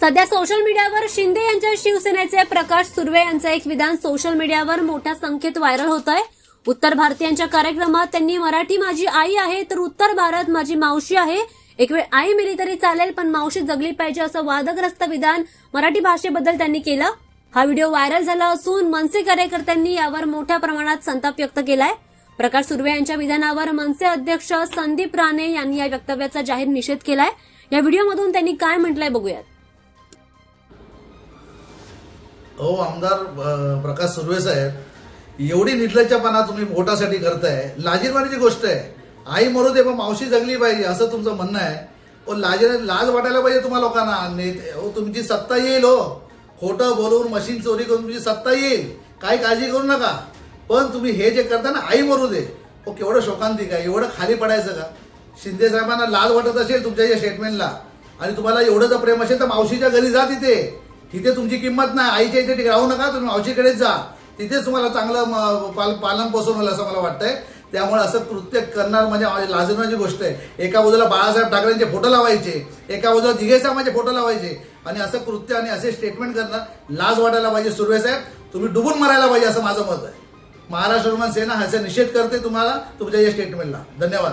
सध्या सोशल मीडियावर शिंदे यांच्या शिवसेनेचे प्रकाश सुर्वे यांचं एक विधान सोशल मीडियावर मोठ्या संख्येत व्हायरल होत आहे उत्तर भारतीयांच्या कार्यक्रमात त्यांनी मराठी माझी आई आहे तर उत्तर भारत माझी मावशी आहे. एक वेळ आई मेली तरी चालेल पण मावशी जगली पाहिजे असं वादग्रस्त विधान मराठी भाषेबद्दल त्यांनी केलं. हा व्हिडिओ व्हायरल झाला असून मनसे कार्यकर्त्यांनी यावर मोठ्या प्रमाणात संताप व्यक्त केलाय. प्रकाश सुर्वे यांच्या विधानावर मनसे अध्यक्ष संदीप राणे यांनी या वक्तव्याचा जाहीर निषेध केलाय. या व्हिडिओमधून त्यांनी काय म्हटलंय बघूयात. हो आमदार प्रकाश सुर्वे साहेब एवढी निर्लज्जपणा तुम्ही भोटासाठी करताय. लाजीरवाणीची गोष्ट आहे. आई मरू दे पण मावशी जगली पाहिजे असं तुमचं म्हणणं आहे. ओ लाजीर लाज वाटायला पाहिजे तुम्हा लोकांना. नेते हो तुमची सत्ता येईल हो. खोटं बोलून मशीन चोरी करून तुमची सत्ता येईल. काही काळजी करू नका. पण तुम्ही हे जे करता ना आई मरू दे. हो केवढं शोकांतिक आहे एवढं खाली पडायचं का? शिंदे साहेबांना लाज वाटत असेल तुमच्या या स्टेटमेंटला आणि तुम्हाला एवढं जर प्रेम असेल तर मावशीच्या घरी जा तिथे. तिथे तुमची किंमत नाही आईच्या इथे राहू नका तुम्ही मावशीकडेच जा. तिथेच तुम्हाला चांगलं पाल पालन पोसून होईल असं मला वाटतंय. त्यामुळे असं कृत्य करणार म्हणजे माझी लाजवण्याची गोष्ट आहे. एका बाजूला बाळासाहेब ठाकरेंचे फोटो लावायचे एका बाजूला दिघे साहेबांचे फोटो लावायचे. आणि असं कृत्य आणि असे स्टेटमेंट करणं लाज वाटायला पाहिजे सुर्वे साहेब. तुम्ही डुबून मरायला पाहिजे असं माझं मत आहे. महाराष्ट्र सेना ह्याचा निषेध करते तुम्हाला तुमच्या या स्टेटमेंटला धन्यवाद.